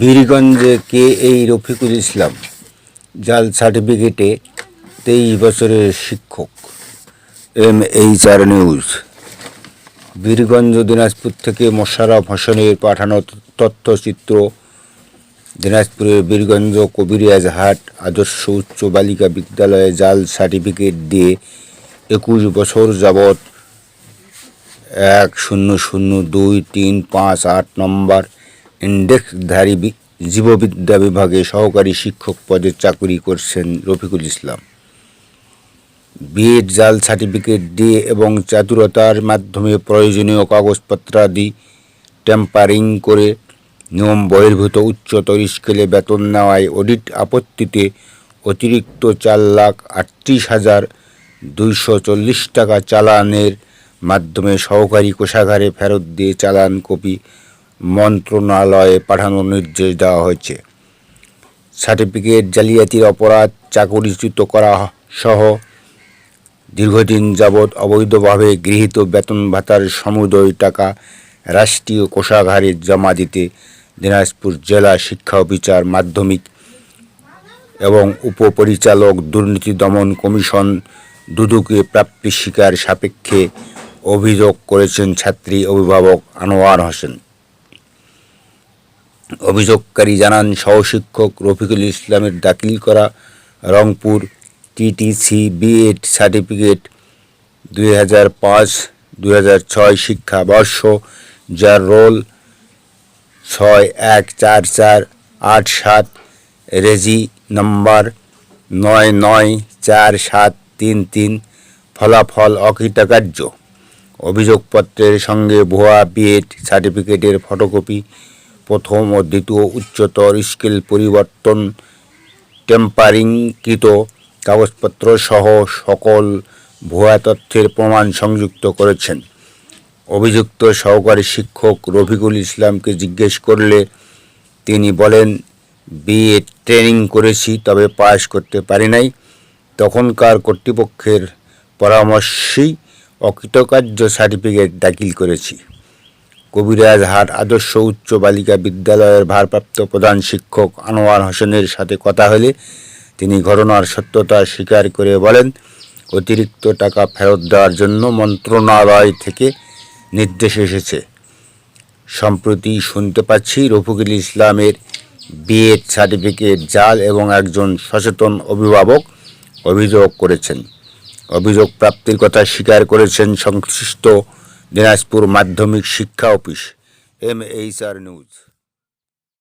বীরগঞ্জে কে এই রফিকুল ইসলাম? জাল সার্টিফিকেটে তেইশ বছরের শিক্ষক। M H R news. Birganj Dinajpur থেকে মোশাররফ হোসেনের পাঠানো তথ্যচিত্র। দিনাজপুরের বীরগঞ্জ কবিরিয়াজ হাট আদর্শ উচ্চ বালিকা বিদ্যালয়ে জাল সার্টিফিকেট দিয়ে একুশ বছর যাবৎ এক শূন্য শূন্য দুই তিন পাঁচ আট নম্বর ইন্ডেক্সধারী জীববিদ্যা বিভাগে সহকারী শিক্ষক পদে চাকরি করছেন রফিকুল ইসলাম। বিএড জাল সার্টিফিকেট দিয়ে এবং চাতুরতার মাধ্যমে প্রয়োজনীয় কাগজপত্রাদি টেম্পারিং করে নিয়ম বহির্ভূত উচ্চতর স্কেলে বেতন নেওয়ায় অডিট আপত্তিতে অতিরিক্ত চার লাখ আটত্রিশ হাজার দুইশো চল্লিশ টাকা চালানের মাধ্যমে সহকারী কোষাগারে ফেরত দিয়ে চালান কপি মন্ত্রণালয়ে পাঠানোর নির্দেশ দেওয়া হয়েছে। সার্টিফিকেট জালিয়াতির অপরাধ চাকরিচ্যুত করা সহ দীর্ঘদিন যাবৎ অবৈধভাবে গৃহীত বেতন ভাতার সমুদয় টাকা রাষ্ট্রীয় কোষাগারে জমা দিতে দিনাজপুর জেলা শিক্ষা বিচার মাধ্যমিক এবং উপপরিচালক দুর্নীতি দমন কমিশন দুদুকে প্রাপ্তি স্বীকার সাপেক্ষে অভিযোগ করেছেন ছাত্রী অভিভাবক আনোয়ার হোসেন। অভিযোগকারী জানান, সহশিক্ষক রফিকুল ইসলামের দাখিল করা রংপুর টিটিসি বিএড সার্টিফিকেট দুই হাজার পাঁচ, দুই হাজার ছয় শিক্ষাবর্ষ, যার রোল ছয় এক চার চার আট সাত, রেজি নম্বর নয় নয় চার সাত তিন তিন, ফলাফল অকৃতকার্য। অভিযোগপত্রের সঙ্গে ভুয়া বিএড সার্টিফিকেটের ফটোকপি প্রথম ও দ্বিতীয় উচ্চতর স্কেল পরিবর্তন টেম্পারিংকৃত কাগজপত্র সহ সকল ভুয়া তথ্যের প্রমাণ সংযুক্ত করেছেন। অভিযুক্ত সহকারী শিক্ষক রফিকুল ইসলামকে জিজ্ঞেস করলে তিনি বলেন, বিএ ট্রেনিং করেছি, তবে পাস করতে পারি নাই। তখনকার কর্তৃপক্ষের পরামর্শেই অকৃতকার্য সার্টিফিকেট দাখিল করেছি। কবিরাজ হাট আদর্শ উচ্চ বালিকা বিদ্যালয়ের ভারপ্রাপ্ত প্রধান শিক্ষক আনোয়ার হোসেনের সাথে কথা হলে তিনি ঘটনার সত্যতা স্বীকার করে বলেন, অতিরিক্ত টাকা ফেরত দেওয়ার জন্য মন্ত্রণালয় থেকে নির্দেশ এসেছে। সম্প্রতি শুনতে পাচ্ছি রফিকুল ইসলামের বিএড সার্টিফিকেট জাল এবং একজন সচেতন অভিভাবক অভিযোগ করেছেন। অভিযোগ প্রাপ্তির কথা স্বীকার করেছেন সংশ্লিষ্ট দিনাজপুর মাধ্যমিক শিক্ষা office M H R news